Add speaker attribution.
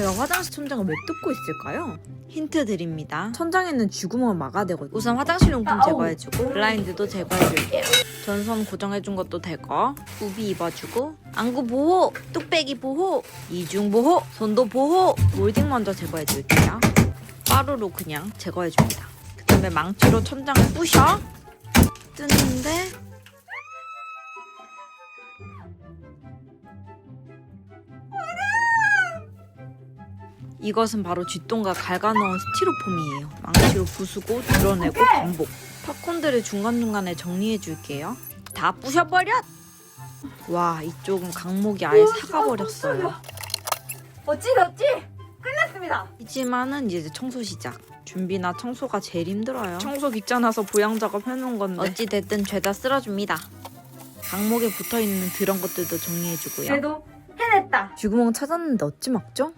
Speaker 1: 제가 화장실 천장을 왜 뜯고 있을까요? 힌트 드립니다. 천장에는 쥐구멍을 막아대거든요. 우선 화장실 용품 제거해주고 블라인드도 제거해줄게요. 전선 고정해준 것도 되고 우비 입어주고 안구 보호, 뚝배기 보호, 이중 보호, 손도 보호 몰딩 먼저 제거해줄게요. 빠루로 그냥 제거해줍니다. 그 다음에 망치로 천장을 부셔 뜨는데 이것은 바로 쥐똥과 갉아놓은 스티로폼이에요. 망치로 부수고 드러내고 반복. 팝콘들을 중간중간에 정리해줄게요. 다 부셔버려! 와 이쪽은 강목이 아예 사가버렸어요.
Speaker 2: 어찌 어찌 끝났습니다.
Speaker 1: 하지만은 이제 청소 시작. 준비나 청소가 제일 힘들어요. 청소 귀찮아서 보양 작업 해놓은 건데 어찌 됐든 죄다 쓸어줍니다. 강목에 붙어 있는 그런 것들도 정리해주고요.
Speaker 2: 그래도 해냈다.
Speaker 1: 쥐구멍 찾았는데 어찌 막죠?